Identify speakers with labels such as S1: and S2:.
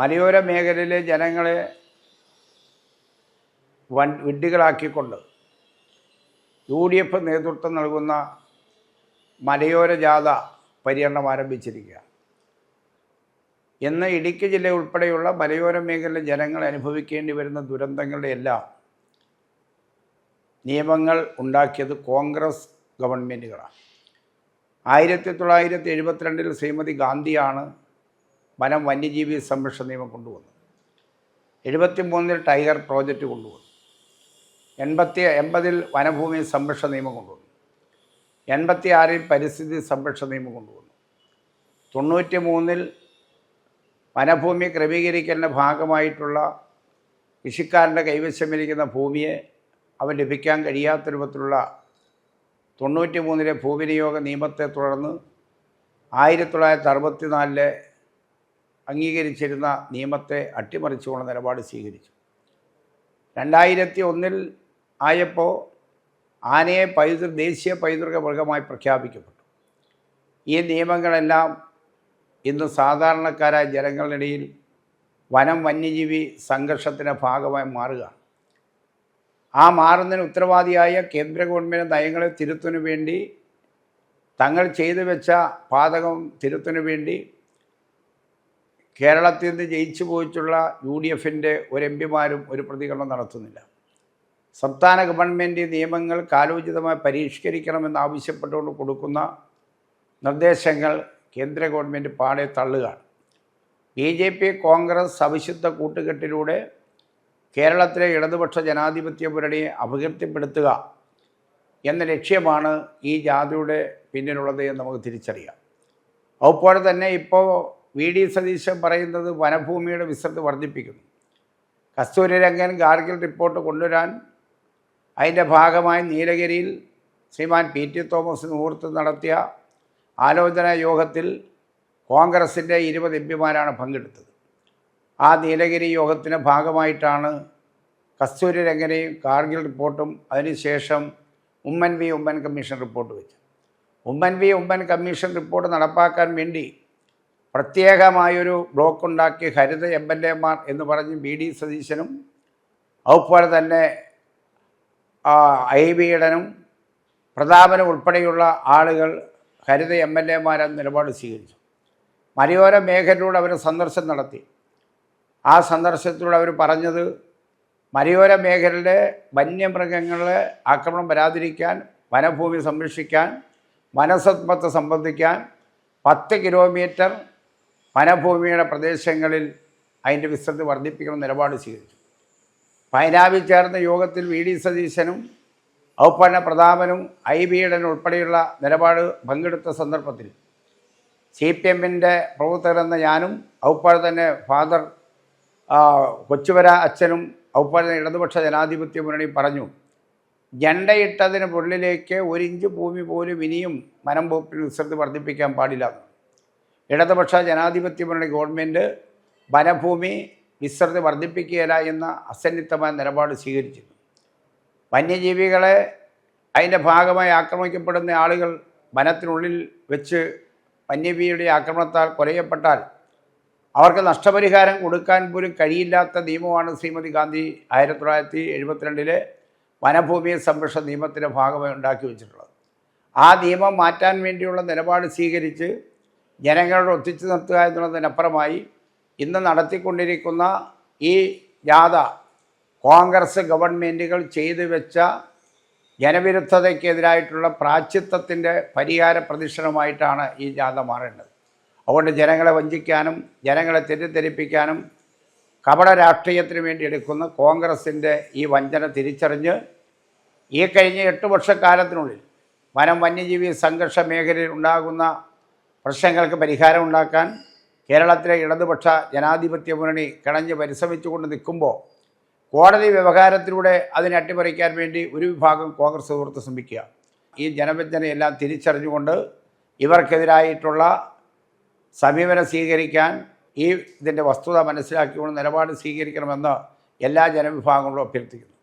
S1: മലയോര മേഖലയിലെ ജനങ്ങളെ വൻ വിഡ്ഢികളാക്കിക്കൊണ്ട് യു ഡി എഫ് നേതൃത്വം നൽകുന്ന മലയോര ജാഥ പര്യടനം ആരംഭിച്ചിരിക്കുക. ഇന്ന് ഇടുക്കി ജില്ല ഉൾപ്പെടെയുള്ള മലയോര മേഖലയിലെ ജനങ്ങൾ അനുഭവിക്കേണ്ടി വരുന്ന ദുരന്തങ്ങളുടെ എല്ലാം നിയമങ്ങൾ ഉണ്ടാക്കിയത് കോൺഗ്രസ് ഗവൺമെന്റുകളാണ് ആയിരത്തി തൊള്ളായിരത്തി എഴുപത്തിരണ്ടിൽ ശ്രീമതി ഗാന്ധിയാണ് വനം വന്യജീവി സംരക്ഷണ നിയമം കൊണ്ടുവന്നു. എഴുപത്തി മൂന്നിൽ ടൈഗർ പ്രോജക്റ്റ് കൊണ്ടുവന്നു. എൺപത്തി എൺപതിൽ വനഭൂമി സംരക്ഷണ നിയമം കൊണ്ടുവന്നു. എൺപത്തി ആറിൽ പരിസ്ഥിതി സംരക്ഷണ നിയമം കൊണ്ടുവന്നു. തൊണ്ണൂറ്റി മൂന്നിൽ വനഭൂമി ക്രമീകരിക്കലിന്റെ ഭാഗമായിട്ടുള്ള കൃഷിക്കാരന്റെ കൈവശമിരിക്കുന്ന ഭൂമിയെ അവൻ ലഭിക്കാൻ കഴിയാത്ത രൂപത്തിലുള്ള തൊണ്ണൂറ്റി മൂന്നിലെ ഭൂവിനിയോഗ നിയമത്തെ തുടർന്ന് ആയിരത്തി തൊള്ളായിരത്തി അറുപത്തി നാലിലെ അംഗീകരിച്ചിരുന്ന നിയമത്തെ അട്ടിമറിച്ചുകൊണ്ട് നിലപാട് സ്വീകരിച്ചു. രണ്ടായിരത്തി ഒന്നിൽ ആയപ്പോൾ ആനയെ പൈതൃ ദേശീയ പൈതൃക മൃഗമായി പ്രഖ്യാപിക്കപ്പെട്ടു. ഈ നിയമങ്ങളെല്ലാം ഇന്ന് സാധാരണക്കാരായ ജനങ്ങളിടയിൽ വനം വന്യജീവി സംഘർഷത്തിന്റെ ഭാഗമായി മാറുക ആ മാറുന്നതിന് ഉത്തരവാദിയായ കേന്ദ്ര ഗവൺമെന്റ് നയങ്ങളെ തിരുത്തുന്നതിന് വേണ്ടി തങ്ങൾ ചെയ്തു വെച്ച പാതകം തിരുത്തുന്നതിന് വേണ്ടി കേരളത്തിൽ നിന്ന് ജയിച്ചു പോയിട്ടുള്ള യു ഡി എഫിന്റെ ഒരു എം പിമാരും ഒരു പ്രതികരണം നടത്തുന്നില്ല. സംസ്ഥാന ഗവൺമെന്റ് നിയമങ്ങൾ കാലോചിതമായി പരിഷ്കരിക്കണമെന്ന് ആവശ്യപ്പെട്ടുകൊണ്ട് കൊടുക്കുന്ന നിർദ്ദേശങ്ങൾ കേന്ദ്ര ഗവൺമെന്റ് പാടെ തള്ളുകയാണ്. ബി ജെ പി കോൺഗ്രസ് അവിശുദ്ധ കൂട്ടുകെട്ടിലൂടെ കേരളത്തിലെ ഇടതുപക്ഷ ജനാധിപത്യ മുന്നണിയെ അപകീർത്തിപ്പെടുത്തുക എന്ന ലക്ഷ്യമാണ് ഈ ജാഥയുടെ പിന്നിലുള്ളത് എന്ന് നമുക്ക് തിരിച്ചറിയാം. അതുപോലെ തന്നെ ഇപ്പോൾ വി ഡി സതീശൻ പറയുന്നത് വനഭൂമിയുടെ വിസ്തൃതി വർദ്ധിപ്പിക്കുന്നു. കസ്തൂരിരംഗൻ ഗാർഗിൽ റിപ്പോർട്ട് കൊണ്ടുവരാൻ അതിന്റെ ഭാഗമായി നീലഗിരിയിൽ ശ്രീമാൻ പി ടി തോമസ് നേതൃത്വം നടത്തിയ ആലോചനാ യോഗത്തിൽ കോൺഗ്രസിന്റെ ഇരുപത് എം പിമാരാണ് പങ്കെടുത്തത്. ആ നീലഗിരി യോഗത്തിന് ഭാഗമായിട്ടാണ് കസ്തൂരി കാർഗിൽ റിപ്പോർട്ടും അതിനുശേഷം Oommen V Oommen commission report വെച്ചു Oommen V Oommen commission report നടപ്പാക്കാൻ വേണ്ടി പ്രത്യേകമായൊരു ബ്ലോക്ക് ഉണ്ടാക്കി ഹരിത എം എൽ എമാർ എന്ന് പറഞ്ഞ് ബി ഡി സതീശനും അതുപോലെ തന്നെ ഐ ബി ഇടനും പ്രതാപനും ഉൾപ്പെടെയുള്ള ആളുകൾ ഹരിത എം എൽ എമാരെന്ന നിലപാട് സ്വീകരിച്ചു. മലയോര മേഖലയിലൂടെ അവർ സന്ദർശനം നടത്തി. ആ സന്ദർശനത്തിലൂടെ അവർ പറഞ്ഞത് മലയോര മേഖലയിലെ വന്യമൃഗങ്ങളെ ആക്രമണം വരാതിരിക്കാൻ വനഭൂമി സംരക്ഷിക്കാൻ വനസമ്പത്ത് സംബന്ധിക്കാൻ പത്ത് കിലോമീറ്റർ വനഭൂമിയുടെ പ്രദേശങ്ങളിൽ അതിന്റെ വിസ്തൃതി വർദ്ധിപ്പിക്കണം നിലപാട് സ്വീകരിച്ചു. പൈനാവിൽ ചേർന്ന യോഗത്തിൽ വി ഡി സതീശനും ഔപ്പന്ന പ്രതാപനും ഐ ബിയുടെ ഉൾപ്പെടെയുള്ള നിലപാട് പങ്കെടുത്ത സന്ദർഭത്തിൽ സി പി എമ്മിന്റെ പ്രവർത്തകരെന്ന ഞാനും അതുപോലെ തന്നെ ഫാദർ കൊച്ചുവര അച്ഛനും തന്നെ ഇടതുപക്ഷ ജനാധിപത്യ മുന്നണി പറഞ്ഞു ജണ്ടയിട്ടതിന് പുള്ളിലേക്ക് ഒരിഞ്ച് ഭൂമി പോലും ഇനിയും മനംപോപ്പിന് വിസൃതി വിസ്തൃതി വർദ്ധിപ്പിക്കാൻ പാടില്ല ഇടതുപക്ഷ ജനാധിപത്യ മുന്നണി ഗവൺമെന്റ് വനഭൂമി വിസ്തൃതി വർദ്ധിപ്പിക്കുകയില്ല എന്ന അസന്നിഗ്ധമായ നിലപാട് സ്വീകരിച്ചിരുന്നു. വന്യജീവികളെ അതിന്റെ ഭാഗമായി ആക്രമിക്കപ്പെടുന്ന ആളുകൾ വനത്തിനുള്ളിൽ വെച്ച് വന്യജീവിയുടെ ആക്രമണത്താൽ കൊലയപ്പെട്ടാൽ അവർക്ക് നഷ്ടപരിഹാരം കൊടുക്കാൻ പോലും കഴിയില്ലാത്ത നിയമമാണ് ശ്രീമതി ഗാന്ധി ആയിരത്തി തൊള്ളായിരത്തി എഴുപത്തിരണ്ടിലെ വനഭൂമി സംരക്ഷണ നിയമത്തിന്റെ ഭാഗമായി ഉണ്ടാക്കി വെച്ചിട്ടുള്ളത്. ആ നിയമം മാറ്റാൻ വേണ്ടിയുള്ള നിലപാട് സ്വീകരിച്ച് ജനങ്ങളോട് ഒത്തിച്ചു നിർത്തുക എന്നുള്ളതിനപ്പുറമായി ഇന്ന് നടത്തിക്കൊണ്ടിരിക്കുന്ന ഈ ജാഥ കോൺഗ്രസ് ഗവൺമെന്റുകൾ ചെയ്തു വെച്ച ജനവിരുദ്ധതയ്ക്കെതിരായിട്ടുള്ള പ്രാച്യത്വത്തിന്റെ പരിഹാര പ്രദക്ഷിണമായിട്ടാണ് ഈ ജാഥ മാറേണ്ടത്. അതുകൊണ്ട് ജനങ്ങളെ വഞ്ചിക്കാനും ജനങ്ങളെ തെറ്റിദ്ധരിപ്പിക്കാനും കപട രാഷ്ട്രീയത്തിന് വേണ്ടി എടുക്കുന്ന കോൺഗ്രസിന്റെ ഈ വഞ്ചന തിരിച്ചറിഞ്ഞ് ഈ കഴിഞ്ഞ എട്ട് വർഷക്കാലത്തിനുള്ളിൽ വനം വന്യജീവി സംഘർഷ മേഖലയിൽ ഉണ്ടാകുന്ന പ്രശ്നങ്ങൾക്ക് പരിഹാരം ഉണ്ടാക്കാൻ കേരളത്തിലെ ഇടതുപക്ഷ ജനാധിപത്യ മുന്നണി കിണഞ്ഞ് പരിശ്രമിച്ചുകൊണ്ട് നിൽക്കുമ്പോൾ കോടതി വ്യവഹാരത്തിലൂടെ അതിനെ അട്ടിമറിക്കാൻ വേണ്ടി ഒരു വിഭാഗം കോൺഗ്രസ് സുഹൃത്ത് ശ്രമിക്കുക. ഈ ജനവഞ്ചനയെല്ലാം തിരിച്ചറിഞ്ഞുകൊണ്ട് ഇവർക്കെതിരായിട്ടുള്ള സമീപനം സ്വീകരിക്കാൻ ഈ ഇതിന്റെ വസ്തുത മനസ്സിലാക്കിക്കൊണ്ട് നിലപാട് സ്വീകരിക്കണമെന്ന് എല്ലാ ജനവിഭാഗങ്ങളും അഭ്യർത്ഥിക്കുന്നു.